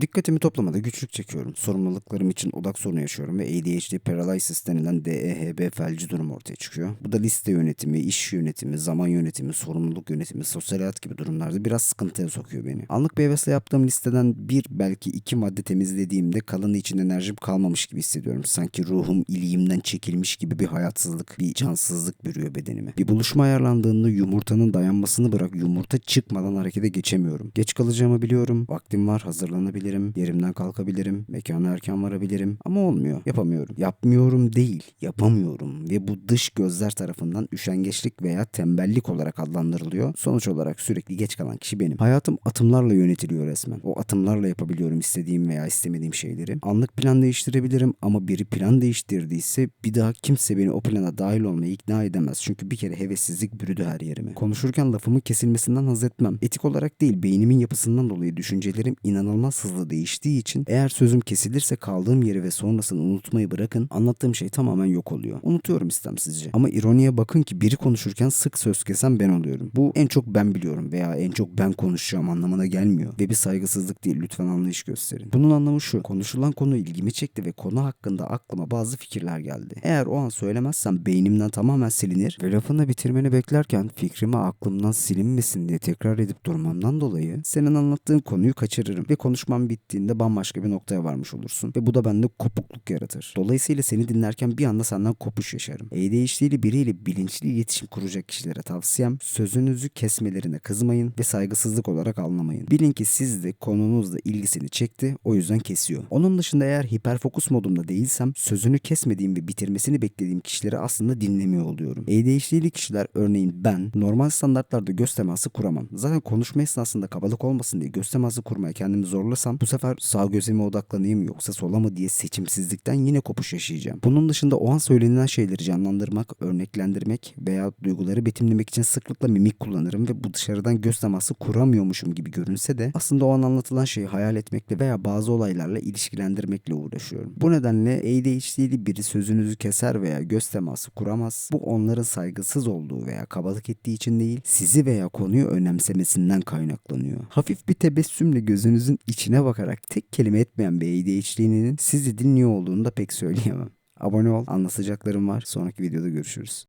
Dikkatimi toplamada güçlük çekiyorum. Sorumluluklarım için odak sorunu yaşıyorum ve ADHD paralysis denilen DEHB felci durum ortaya çıkıyor. Bu da liste yönetimi, iş yönetimi, zaman yönetimi, sorumluluk yönetimi, sosyal hayat gibi durumlarda biraz sıkıntıya sokuyor beni. Anlık bir hevesle yaptığım listeden bir belki iki madde temizlediğimde kalanı için enerjim kalmamış gibi hissediyorum. Sanki ruhum iliğimden çekilmiş gibi bir hayatsızlık, bir cansızlık bürüyor bedenimi. Bir buluşma ayarlandığında yumurtanın dayanmasını bırak yumurta çıkmadan harekete geçemiyorum. Geç kalacağımı biliyorum. Vaktim var hazırlanabilirim. Yerimden kalkabilirim. Mekana erken varabilirim. Ama olmuyor. Yapamıyorum. Yapmıyorum değil. Yapamıyorum. Ve bu dış gözler tarafından üşengeçlik veya tembellik olarak adlandırılıyor. Sonuç olarak sürekli geç kalan kişi benim. Hayatım atımlarla yönetiliyor resmen. O atımlarla yapabiliyorum istediğim veya istemediğim şeyleri. Anlık plan değiştirebilirim ama biri plan değiştirdiyse bir daha kimse beni o plana dahil olmaya ikna edemez. Çünkü bir kere hevessizlik bürüdü her yerime. Konuşurken lafımın kesilmesinden haz etmem. Etik olarak değil beynimin yapısından dolayı düşüncelerim inanılmaz hızlı değiştiği için eğer sözüm kesilirse kaldığım yeri ve sonrasını unutmayı bırakın anlattığım şey tamamen yok oluyor. Unutuyorum istemsizce. Ama ironiye bakın ki biri konuşurken sık söz kesen ben oluyorum. Bu en çok ben biliyorum veya en çok ben konuşacağım anlamına gelmiyor. Ve bir saygısızlık değil lütfen anlayış gösterin. Bunun anlamı şu. Konuşulan konu ilgimi çekti ve konu hakkında aklıma bazı fikirler geldi. Eğer o an söylemezsem beynimden tamamen silinir ve lafını bitirmeni beklerken fikrimi aklımdan silinmesin diye tekrar edip durmamdan dolayı senin anlattığın konuyu kaçırırım ve konuşmam bittiğinde bambaşka bir noktaya varmış olursun ve bu da bende kopukluk yaratır. Dolayısıyla seni dinlerken bir anda senden kopuş yaşarım. ADHD'li biriyle bilinçli iletişim kuracak kişilere tavsiyem sözünüzü kesmelerine kızmayın ve saygısızlık olarak anlamayın. Bilin ki siz de konunuzla ilgisini çekti o yüzden kesiyor. Onun dışında eğer hiperfokus modumda değilsem sözünü kesmediğim ve bitirmesini beklediğim kişileri aslında dinlemiyor oluyorum. ADHD'li kişiler örneğin ben normal standartlarda göz teması kuramam. Zaten konuşma esnasında kabalık olmasın diye göz teması kurmaya kendimi zorlasam bu sefer sağ gözeme odaklanayım yoksa sola mı diye seçimsizlikten yine kopuş yaşayacağım. Bunun dışında o an söylenilen şeyleri canlandırmak, örneklendirmek veya duyguları betimlemek için sıklıkla mimik kullanırım ve bu dışarıdan göz teması kuramıyormuşum gibi görünse de aslında o an anlatılan şeyi hayal etmekle veya bazı olaylarla ilişkilendirmekle uğraşıyorum. Bu nedenle ADHD'li biri sözünüzü keser veya göz teması kuramaz. Bu onların saygısız olduğu veya kabalık ettiği için değil, sizi veya konuyu önemsemesinden kaynaklanıyor. Hafif bir tebessümle gözünüzün içine bakarak tek kelime etmeyen bir ADHD'linin sizi dinliyor olduğunu da pek söyleyemem. Abone ol, anlatacaklarım var. Sonraki videoda görüşürüz.